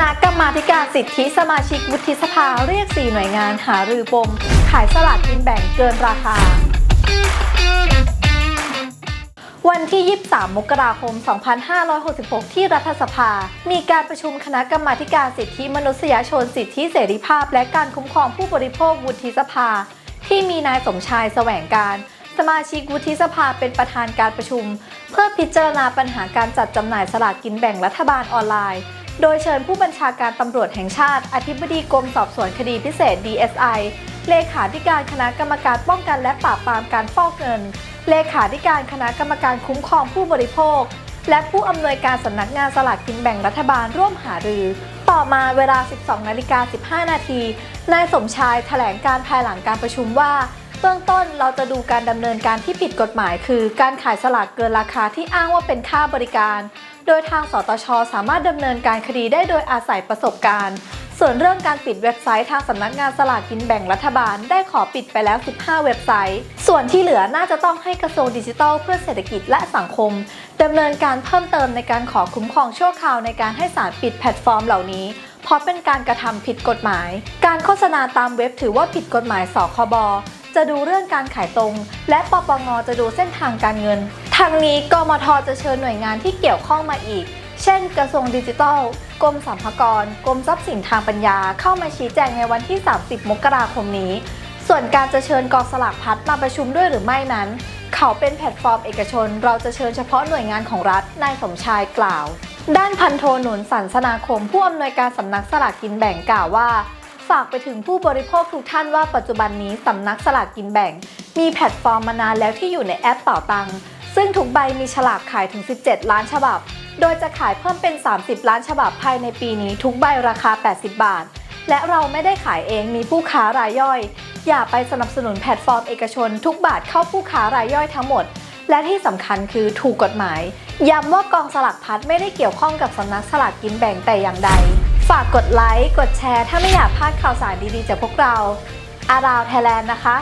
ณะกรรมาการสิทธิสมาชิกวุฒิสภาเรียก 4 หน่วยงานหารือปม ขายสลากกินแบ่งเกินราคา วันที่ 23 มกราคม 2566 ที่รัฐสภา มีการประชุมคณะกรรมาการสิทธิมนุษยชนสิทธิเสรีภาพ และการคุ้มครองผู้บริโภควุฒิสภา ที่มีนายสมชายแสวงการสมาชิกวุฒิสภาเป็นประธานการประชุม เพื่อพิจารณาปัญหาการจัดจำหน่ายสลากกินแบ่งรัฐบาลออนไลน์ โดยเชิญผู้บัญชาการตำรวจแห่งชาติ อธิบดีกรมสอบสวนคดีพิเศษ DSI เลขาธิการคณะกรรมการป้องกันและปราบปรามการฟอกเงิน เลขาธิการคณะกรรมการคุ้มครองผู้บริโภค และผู้อำนวยการสำนักงานสลากกินแบ่งรัฐบาลร่วมหารือ ต่อมาเวลา 12 นาฬิกา 15 นาที นายสมชายแถลงการภายหลังการประชุมว่า เบื้องต้นเราจะดูการดำเนินการที่ผิดกฎหมาย คือ การขายสลากเกินราคาที่อ้างว่าเป็นค่าบริการ โดยทางสตช สามารถดำเนินการคดีได้โดยอาศัยประสบการณ์ ส่วนเรื่องการปิดเว็บไซต์ทางสำนักงานสลากกินแบ่งรัฐบาล ได้ขอปิดไปแล้ว 15 เว็บไซต์ ส่วนที่เหลือน่าจะต้องให้กระทรวงดิจิทัลเพื่อเศรษฐกิจและสังคมดำเนินการเพิ่มเติมในการขอคุ้มครองชั่วคราวในการให้ศาลปิดแพลตฟอร์มเหล่านี้เพราะเป็นการกระทำผิดกฎหมาย การโฆษณาตามเว็บถือว่าผิดกฎหมายสคบ จะดูเรื่องการขายตรง และปปงจะดูเส้นทางการเงิน ทางนี้กมทจะเชิญหน่วยงานที่เกี่ยวข้องมาอีก เช่น กระทรวงดิจิทัลกรมสรรพากรกรมทรัพย์สินทางปัญญาเข้ามาชี้แจงในวันที่ 30 มกราคมนี้ ส่วนการจะเชิญกองสลากพัดมาประชุมด้วยหรือไม่นั้น เขาเป็นแพลตฟอร์มเอกชน เราจะเชิญเฉพาะหน่วยงานของรัฐนายสมชายกล่าว ด้านพันโทหนุนสันสนาคมผู้อำนวยการสำนักสลากกินแบ่งกล่าวว่า ฝากไปถึงผู้บริโภคทุกท่านว่าปัจจุบันนี้สำนักสลากกินแบ่ง มีแพลตฟอร์มมานานแล้วที่อยู่ในแอปเป่าตังซึ่งทุกใบมีฉลากขายถึง 17 ล้านฉบับ โดยจะขายเพิ่มเป็น 30 ล้านฉบับภายในปีนี้ทุกใบราคา 80 บาท และเราไม่ได้ขายเองมีผู้ค้ารายย่อย อย่าไปสนับสนุนแพลตฟอร์มเอกชน ทุกบาทเข้าผู้ค้ารายย่อยทั้งหมด และที่สำคัญคือถูกกฎหมายย้ำว่ากองสลากพัดไม่ได้เกี่ยวข้องกับสำนักสลากกินแบ่งแต่อย่างใด ฝากกดไลค์ กดแชร์ ถ้าไม่อยากพลาดข่าวสารดีๆจากพวกเรา อาราวไทยแลนด์นะคะ